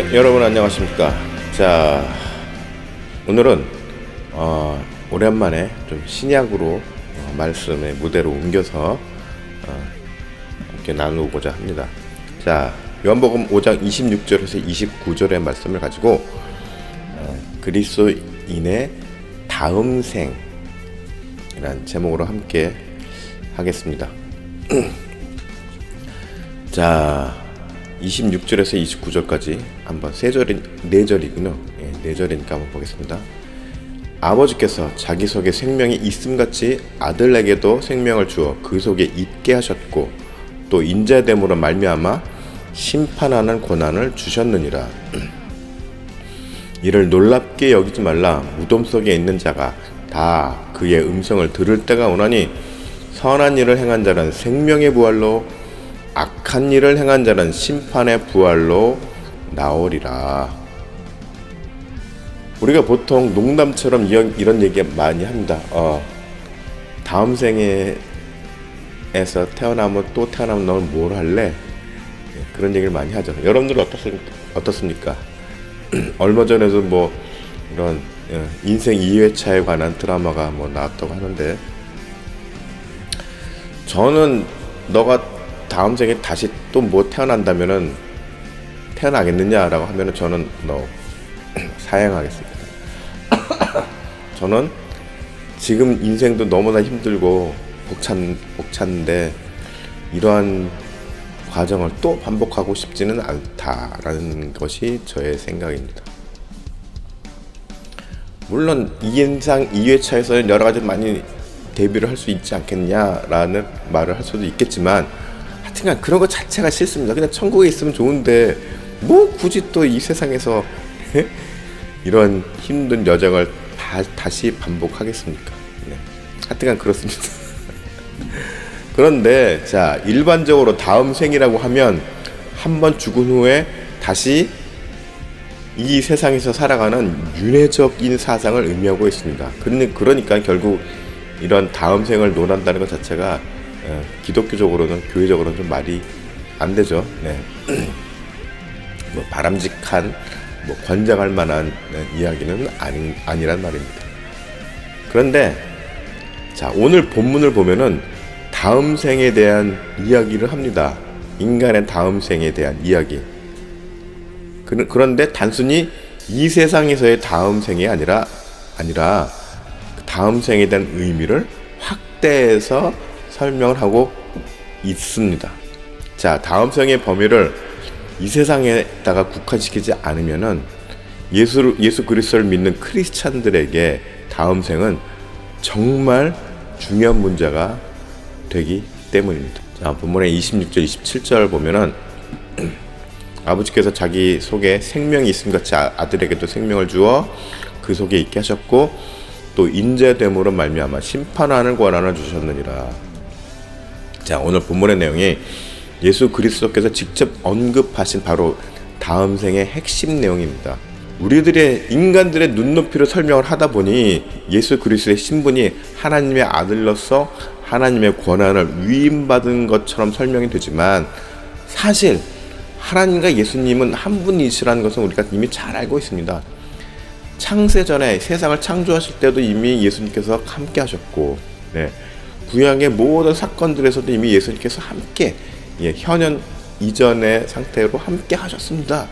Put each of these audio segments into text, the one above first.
네, 여러분 안녕하십니까. 자, 오늘은 어, 오랜만에 좀 신약으로 어, 말씀의 무대로 옮겨서 어, 함께 나누고자 합니다. 자, 요한복음 5장 26절에서 29절의 말씀을 가지고 어, 그리스도인의 다음 생이란 제목으로 함께 하겠습니다. 자, 26절에서 29절까지 한번 세 절인 네 절이군요. 예, 네 절이니까 한번 보겠습니다. 아버지께서 자기 속에 생명이 있음같이 아들에게도 생명을 주어 그 속에 있게 하셨고 또 인자됨으로 말미암아 심판하는 권한을 주셨느니라. 이를 놀랍게 여기지 말라 무덤 속에 있는 자가 다 그의 음성을 들을 때가 오나니 선한 일을 행한 자는 생명의 부활로 악한 일을 행한 자는 심판의 부활로 나오리라. 우리가 보통 농담처럼 이런, 얘기 많이 합니다. 어, 다음 생에서 태어나면 또 태어나면 너는 뭘 할래? 예, 그런 얘기를 많이 하죠. 여러분들 어떻습니까? 어떻습니까? 얼마 전에도 뭐 이런 예, 인생 2회차에 관한 드라마가 뭐 나왔다고 하는데 저는 너가 다음 생에 다시 또 뭐 태어난다면은 태어나겠느냐라고 하면은 저는 너 사양하겠습니다. 저는 지금 인생도 너무나 힘들고 벅찬 벅찬데 이러한 과정을 또 반복하고 싶지는 않다라는 것이 저의 생각입니다. 물론 이인상 2회차에서는 여러 가지 많이 데뷔를 할 수 있지 않겠냐라는 말을 할 수도 있겠지만 하여튼간 그런 것 자체가 싫습니다. 그냥 천국에 있으면 좋은데 뭐 굳이 또 이 세상에서 이런 힘든 여정을 다, 다시 반복하겠습니까? 네. 하여튼간 그렇습니다. 그런데 자 일반적으로 다음 생이라고 하면 한 번 죽은 후에 다시 이 세상에서 살아가는 윤회적인 사상을 의미하고 있습니다. 그러니까 결국 이런 다음 생을 논한다는 것 자체가 어, 기독교적으로는 교회적으로는 좀 말이 안 되죠. 네. 뭐 바람직한 뭐 권장할 만한 네, 이야기는 아니 아니란 말입니다. 그런데 자 오늘 본문을 보면은 다음 생에 대한 이야기를 합니다. 인간의 다음 생에 대한 이야기. 그런데 단순히 이 세상에서의 다음 생이 아니라 아니라 다음 생에 대한 의미를 확대해서 설명을 하고 있습니다. 자, 다음 생의 범위를 이 세상에다가 국한시키지 않으면은 예수 예수 그리스도를 믿는 크리스찬들에게 다음 생은 정말 중요한 문제가 되기 때문입니다. 자, 본문의 26절, 27절 보면은 아버지께서 자기 속에 생명이 있음 같이 아, 아들에게도 생명을 주어 그 속에 있게 하셨고 또 인재됨으로 말미암아 심판하는 권한을 주셨느니라. 자, 오늘 본문의 내용이 예수 그리스도께서 직접 언급하신 바로 다음 생의 핵심 내용입니다. 우리들의 인간들의 눈높이로 설명을 하다 보니 예수 그리스도의 신분이 하나님의 아들로서 하나님의 권한을 위임받은 것처럼 설명이 되지만 사실 하나님과 예수님은 한 분이시라는 것은 우리가 이미 잘 알고 있습니다. 창세 전에 세상을 창조하실 때도 이미 예수님께서 함께 하셨고, 네. 구약의 모든 사건들에서도 이미 예수님께서 함께 예, 현현 이전의 상태로 함께 하셨습니다.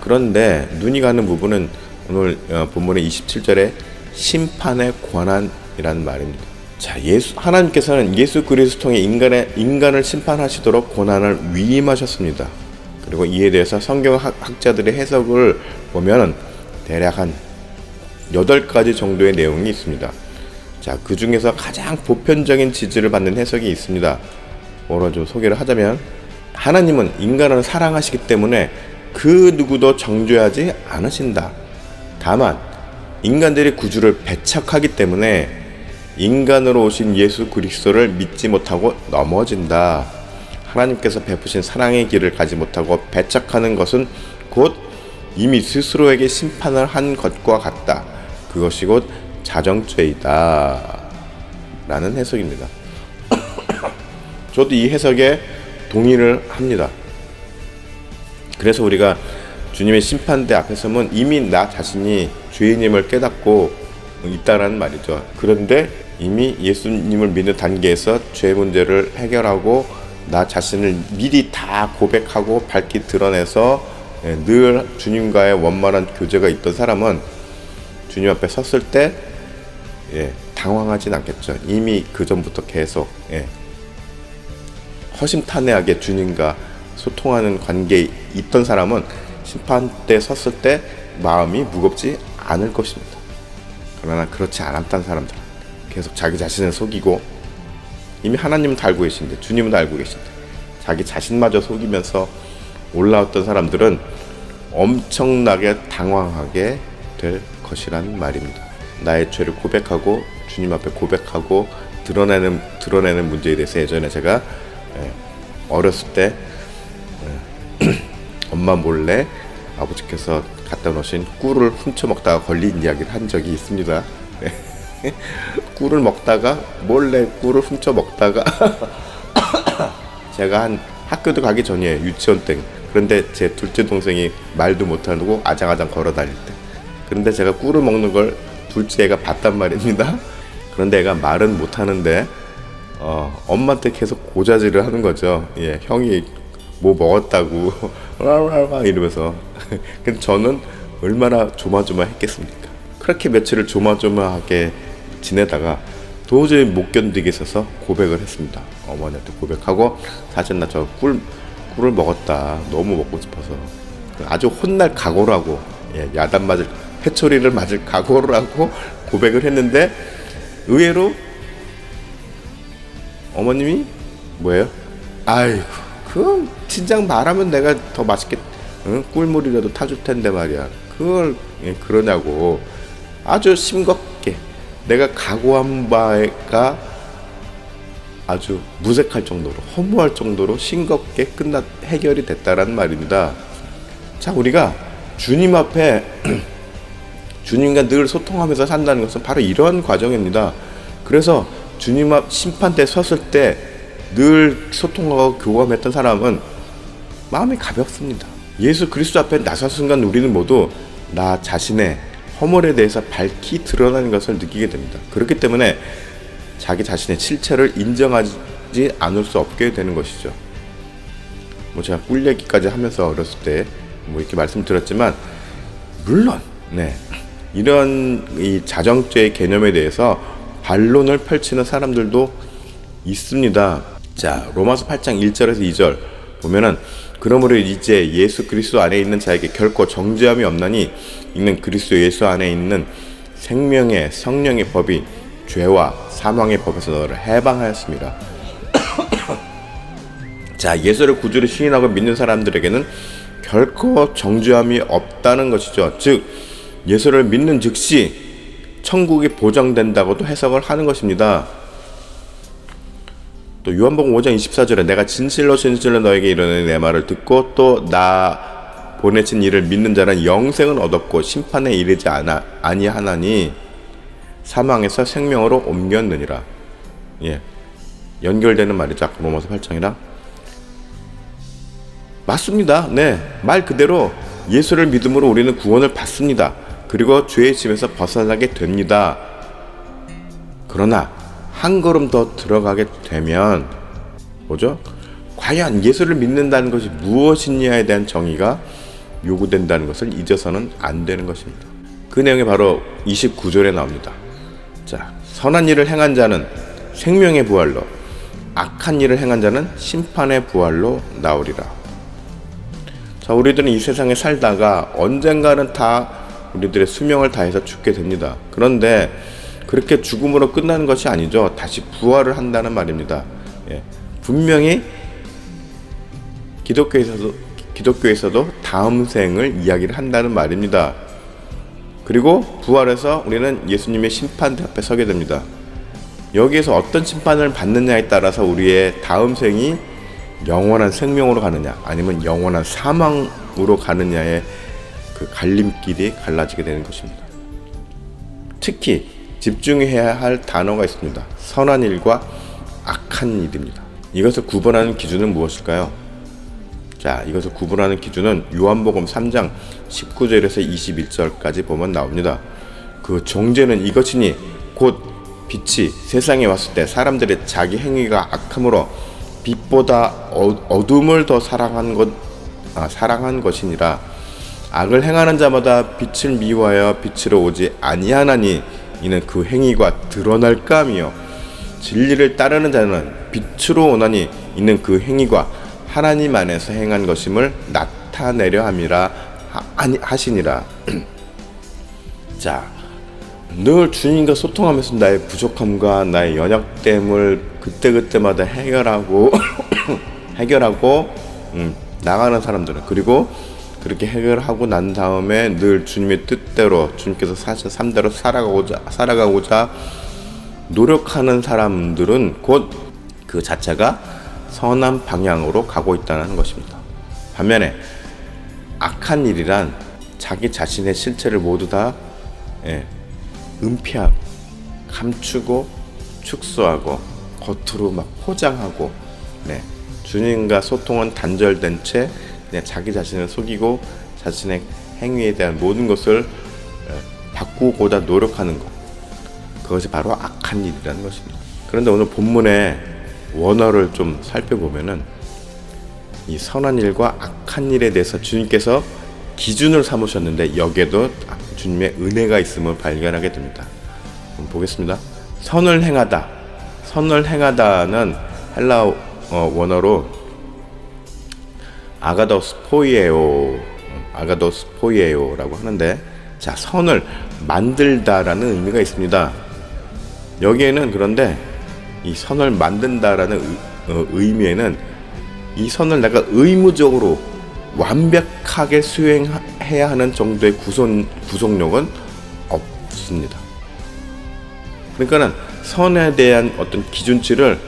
그런데 눈이 가는 부분은 오늘 어, 본문의 27절에 심판의 권한이라는 말입니다. 자, 예수 하나님께서는 예수 그리스도 통해 인간의 인간을 심판하시도록 권한을 위임하셨습니다. 그리고 이에 대해서 성경 학자들의 해석을 보면 대략 한 8가지 정도의 내용이 있습니다. 자, 그 중에서 가장 보편적인 지지를 받는 해석이 있습니다. 뭐로 좀 소개를 하자면 하나님은 인간을 사랑하시기 때문에 그 누구도 정죄하지 않으신다. 다만 인간들이 구주를 배척하기 때문에 인간으로 오신 예수 그리스도를 믿지 못하고 넘어진다. 하나님께서 베푸신 사랑의 길을 가지 못하고 배척하는 것은 곧 이미 스스로에게 심판을 한 것과 같다. 그것이 곧 자정죄이다. 라는 해석입니다. 저도 이 해석에 동의를 합니다. 그래서 우리가 주님의 심판대 앞에 서면 이미 나 자신이 죄인임을 깨닫고 있다라는 말이죠. 그런데 이미 예수님을 믿는 단계에서 죄 문제를 해결하고 나 자신을 미리 다 고백하고 밝히 드러내서 예, 늘 주님과의 원만한 교제가 있던 사람은 주님 앞에 섰을 때 예, 당황하진 않겠죠. 이미 그 전부터 계속 예, 허심탄회하게 주님과 소통하는 관계에 있던 사람은 심판 때 섰을 때 마음이 무겁지 않을 것입니다. 그러나 그렇지 않았던 사람들 계속 자기 자신을 속이고 이미 하나님은 다 알고 계신데 주님은 다 알고 계신데 자기 자신마저 속이면서 올라왔던 사람들은 엄청나게 당황하게 될 것이라는 말입니다. 나의 죄를 고백하고 주님 앞에 고백하고 드러내는 드러내는 문제에 대해서 예전에 제가 예, 어렸을 때 예, 엄마 몰래 아버지께서 갖다 놓으신 꿀을 훔쳐 먹다가 걸린 이야기를 한 적이 있습니다. 네. 꿀을 먹다가 몰래 꿀을 훔쳐 먹다가 제가 한 학교도 가기 전이에요 유치원 때 그런데 제 둘째 동생이 말도 못하고 아장아장 걸어 다닐 때 그런데 제가 꿀을 먹는 걸 둘째 애가 봤단 말입니다. 그런데 애가 말은 못하는데 어, 엄마한테 계속 고자질을 하는 거죠. 예 형이 뭐 먹었다고 라라라 이러면서. 근데 저는 얼마나 조마조마했겠습니까? 그렇게 며칠을 조마조마하게 지내다가 도저히 못 견디겠어서 고백을 했습니다. 어머니한테 고백하고 사실 나 저 꿀 꿀을 먹었다. 너무 먹고 싶어서. 아주 혼날 각오를 하고 예, 야단 맞을 회초리를 맞을 각오를 하고 고백을 했는데 의외로 어머님이 뭐예요? 아이고 그 진작 말하면 내가 더 맛있게 응? 꿀물이라도 타줄 텐데 말이야. 그걸 예, 그러냐고 아주 심겁게 내가 각오한 바가 아주 무색할 정도로 허무할 정도로 싱겁게 끝났 해결이 됐다라는 말입니다. 자 우리가 주님 앞에 주님과 늘 소통하면서 산다는 것은 바로 이러한 과정입니다. 그래서 주님 앞 심판대 섰을 때 늘 소통하고 교감했던 사람은 마음이 가볍습니다. 예수 그리스도 앞에 나선 순간 우리는 모두 나 자신의 허물에 대해서 밝히 드러나는 것을 느끼게 됩니다. 그렇기 때문에 자기 자신의 실체를 인정하지 않을 수 없게 되는 것이죠. 뭐 제가 꿀 얘기까지 하면서 어렸을 때 뭐 이렇게 말씀드렸지만 물론 네 이런 이 자정죄의 개념에 대해서 반론을 펼치는 사람들도 있습니다. 자 로마서 8장 1절에서 2절 보면은 그러므로 이제 예수 그리스도 안에 있는 자에게 결코 정죄함이 없나니 이는 그리스도 예수 안에 있는 생명의 성령의 법이 죄와 사망의 법에서 너를 해방하였습니다. 자, 예수를 구주로 시인하고 믿는 사람들에게는 결코 정죄함이 없다는 것이죠. 즉, 예수를 믿는 즉시 천국이 보장된다고도 해석을 하는 것입니다. 또 요한복음 5장 24절에 내가 진실로 진실로 너에게 이르노니 내 말을 듣고 또 나 보내신 이를 믿는 자는 영생을 얻었고 심판에 이르지 않아 아니하나니 사망에서 생명으로 옮겼느니라. 예. 연결되는 말이죠. 로마서 8장이랑 맞습니다. 네. 말 그대로 예수를 믿음으로 우리는 구원을 받습니다. 그리고 죄의 짐에서 벗어나게 됩니다. 그러나 한 걸음 더 들어가게 되면 뭐죠? 과연 예수를 믿는다는 것이 무엇이냐에 대한 정의가 요구된다는 것을 잊어서는 안 되는 것입니다. 그 내용이 바로 29절에 나옵니다. 자, 선한 일을 행한 자는 생명의 부활로, 악한 일을 행한 자는 심판의 부활로 나오리라. 자, 우리들은 이 세상에 살다가 언젠가는 다 우리들의 수명을 다해서 죽게 됩니다. 그런데 그렇게 죽음으로 끝나는 것이 아니죠. 다시 부활을 한다는 말입니다. 예. 분명히 기독교에서도 기독교에서도 다음 생을 이야기를 한다는 말입니다. 그리고 부활해서 우리는 예수님의 심판대 앞에 서게 됩니다. 여기에서 어떤 심판을 받느냐에 따라서 우리의 다음 생이 영원한 생명으로 가느냐 아니면 영원한 사망으로 가느냐의 그 갈림길이 갈라지게 되는 것입니다. 특히 집중해야 할 단어가 있습니다. 선한 일과 악한 일입니다. 이것을 구분하는 기준은 무엇일까요? 자, 이것을 구분하는 기준은 요한복음 3장 19절에서 21절까지 보면 나옵니다. 그 종제는 이것이니 곧 빛이 세상에 왔을 때 사람들의 자기 행위가 악함으로 빛보다 어, 어둠을 더 사랑한 것 아, 사랑한 것이니라 악을 행하는 자마다 빛을 미워하여 빛으로 오지 아니하나니 이는 그 행위가 드러날까 하며 진리를 따르는 자는 빛으로 오나니 이는 그 행위가 하나님 안에서 행한 것임을 나타내려 함이라 하- 아니 하시니라. 자, 늘 주님과 소통하면서 나의 부족함과 나의 연약됨을 그때그때마다 해결하고 해결하고 음, 나가는 사람들은 그리고 그렇게 해결하고 난 다음에 늘 주님의 뜻대로 주님께서 사신 삶대로 살아가고자 살아가고자 노력하는 사람들은 곧 그 자체가 선한 방향으로 가고 있다는 것입니다. 반면에 악한 일이란 자기 자신의 실체를 모두 다 예, 은폐하고 감추고 축소하고 겉으로 막 포장하고 네. 주님과 소통은 단절된 채 그냥 자기 자신을 속이고 자신의 행위에 대한 모든 것을 예, 바꾸고자 노력하는 것 그것이 바로 악한 일이라는 것입니다. 그런데 오늘 본문의 원어를 좀 살펴보면은 이 선한 일과 악한 일에 대해서 주님께서 기준을 삼으셨는데 여기에도 주님의 은혜가 있음을 발견하게 됩니다. 보겠습니다. 선을 행하다. 선을 행하다는 헬라 어, 원어로 아가도스 포이에오, 아가도스 포이에오라고 하는데 자 선을 만들다라는 의미가 있습니다. 여기에는 그런데 이 선을 만든다라는 의, 어, 의미에는 이 선을 내가 의무적으로 완벽하게 수행해야 하는 정도의 구성, 구속력은 없습니다. 그러니까는 선에 대한 어떤 기준치를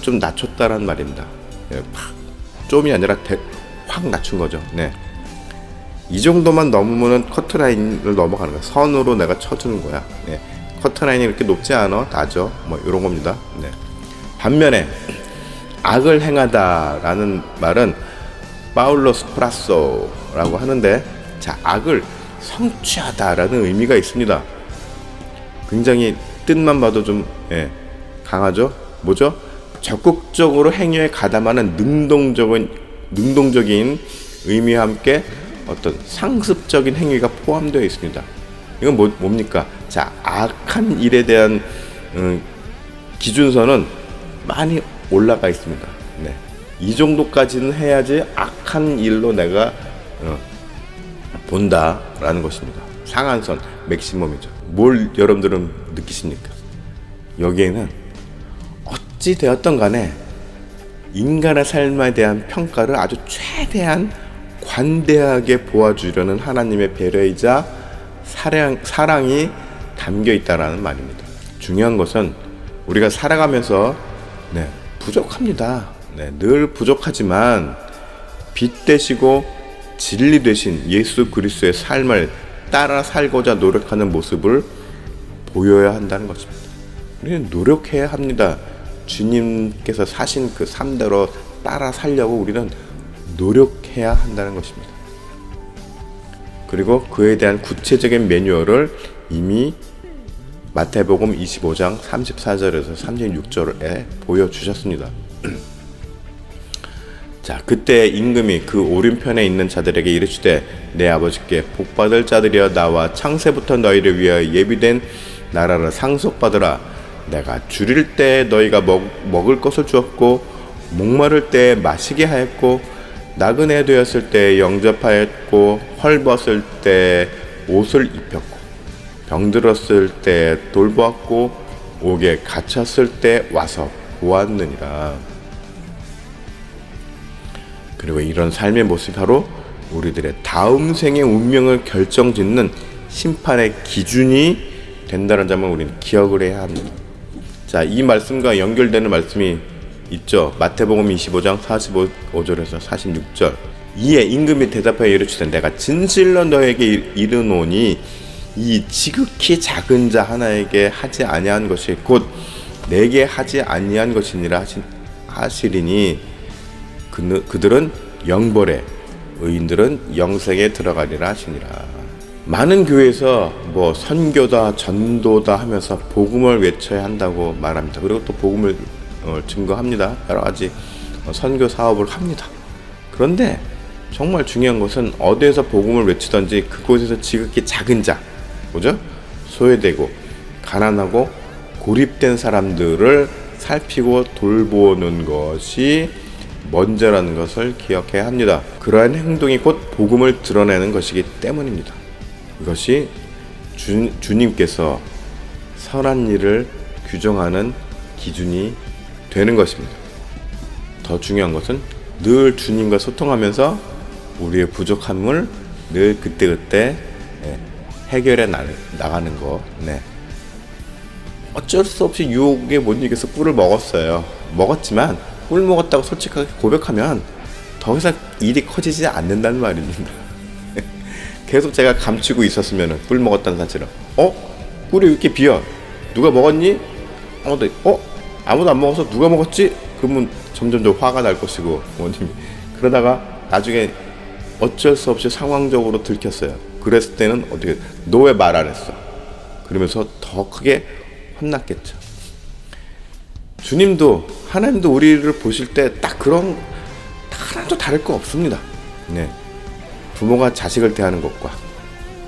좀 낮췄다는 말입니다. 예, 팍, 좀이 아니라 대, 확 낮춘 거죠. 네. 이 정도만 넘으면 커트라인을 넘어가는 거야. 선으로 내가 쳐주는 거야. 네. 커트라인이 이렇게 높지 않아, 낮아. 뭐 이런 겁니다. 네. 반면에 악을 행하다라는 말은 파울로스 프라소라고 하는데 자 악을 성취하다라는 의미가 있습니다. 굉장히 뜻만 봐도 좀 예, 강하죠. 뭐죠? 적극적으로 행위에 가담하는 능동적인 능동적인 의미와 함께 어떤 상습적인 행위가 포함되어 있습니다. 이건 뭐, 뭡니까? 자 악한 일에 대한 음, 기준선은 많이 올라가 있습니다. 네. 이 정도까지는 해야지 악한 일로 내가 어, 본다라는 것입니다. 상한선 맥시멈이죠. 뭘 여러분들은 느끼십니까? 여기에는 어찌 되었던 간에 인간의 삶에 대한 평가를 아주 최대한 관대하게 보아주려는 하나님의 배려이자 사랑, 사랑이 담겨 있다라는 말입니다. 중요한 것은 우리가 살아가면서 네, 부족합니다. 네, 늘 부족하지만 빛 되시고 진리 되신 예수 그리스도의 삶을 따라 살고자 노력하는 모습을 보여야 한다는 것입니다. 우리는 노력해야 합니다. 주님께서 사신 그 삶대로 따라 살려고 우리는 노력해야 한다는 것입니다. 그리고 그에 대한 구체적인 매뉴얼을 이미 마태복음 25장 34절에서 36절에 보여주셨습니다. 자, 그때 임금이 그 오른편에 있는 자들에게 이르시되 내 아버지께 복받을 자들이여 나와 창세부터 너희를 위하여 예비된 나라를 상속받으라 내가 줄일 때 너희가 먹, 먹을 것을 주었고 목마를 때 마시게 하였고 나그네 되었을 때 영접하였고 헐벗을 때 옷을 입혔고 병들었을 때 돌보았고 옥에 갇혔을 때 와서 보았느니라. 그리고 이런 삶의 모습이 바로 우리들의 다음 생의 운명을 결정짓는 심판의 기준이 된다는 점을 우리는 기억을 해야 합니다. 자, 이 말씀과 연결되는 말씀이 있죠. 마태복음 25장 45절에서 46절. 이에 임금이 대답하여 이르시되 내가 진실로 너에게 이르노니 이 지극히 작은 자 하나에게 하지 아니한 것이 곧 내게 하지 아니한 것이니라 하신 하시리니 그, 그들은 영벌에 의인들은 영생에 들어가리라 하시니라. 많은 교회에서 뭐 선교다 전도다 하면서 복음을 외쳐야 한다고 말합니다. 그리고 또 복음을 어, 증거합니다. 여러 가지 어, 선교 사업을 합니다. 그런데 정말 중요한 것은 어디에서 복음을 외치든지 그곳에서 지극히 작은 자, 뭐죠? 소외되고 가난하고 고립된 사람들을 살피고 돌보는 것이 먼저라는 것을 기억해야 합니다. 그러한 행동이 곧 복음을 드러내는 것이기 때문입니다. 이것이 주, 주님께서 선한 일을 규정하는 기준이 되는 것입니다. 더 중요한 것은 늘 주님과 소통하면서 우리의 부족함을 늘 그때그때 예, 해결해 나, 나가는 거. 네. 어쩔 수 없이 유혹에 못 이겨서 꿀을 먹었어요. 먹었지만 꿀 먹었다고 솔직하게 고백하면 더 이상 일이 커지지 않는다는 말입니다. 계속 제가 감추고 있었으면 꿀 먹었다는 사실을 어? 꿀이 왜 이렇게 비어? 누가 먹었니? 아무도 어? 아무도 안 먹어서 누가 먹었지? 그러면 점점 더 화가 날 것이고 부모님이 그러다가 나중에 어쩔 수 없이 상황적으로 들켰어요. 그랬을 때는 어떻게 너 왜 말 안 했어? 그러면서 더 크게 혼났겠죠. 주님도 하나님도 우리를 보실 때 딱 그런 하나도 다를 거 없습니다. 네. 부모가 자식을 대하는 것과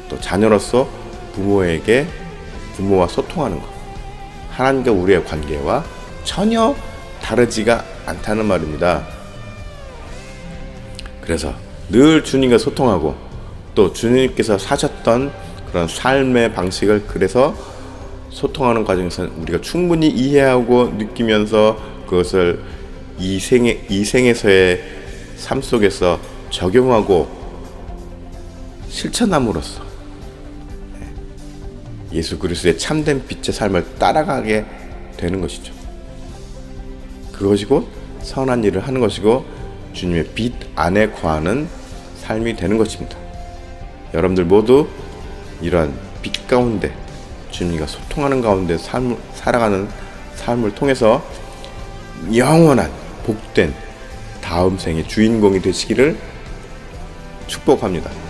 또 자녀로서 부모에게 부모와 소통하는 것 하나님과 우리의 관계와 전혀 다르지가 않다는 말입니다. 그래서 늘 주님과 소통하고 또 주님께서 사셨던 그런 삶의 방식을 그래서 소통하는 과정에서 우리가 충분히 이해하고 느끼면서 그것을 이 생에 이 생에서의 삶 속에서 적용하고 실천함으로써 예수 그리스도의 참된 빛의 삶을 따라가게 되는 것이죠. 그것이 곧 선한 일을 하는 것이고 주님의 빛 안에 거하는 삶이 되는 것입니다. 여러분들 모두 이러한 빛 가운데 주님과 소통하는 가운데 삶, 살아가는 삶을 통해서 영원한 복된 다음 생의 주인공이 되시기를 축복합니다.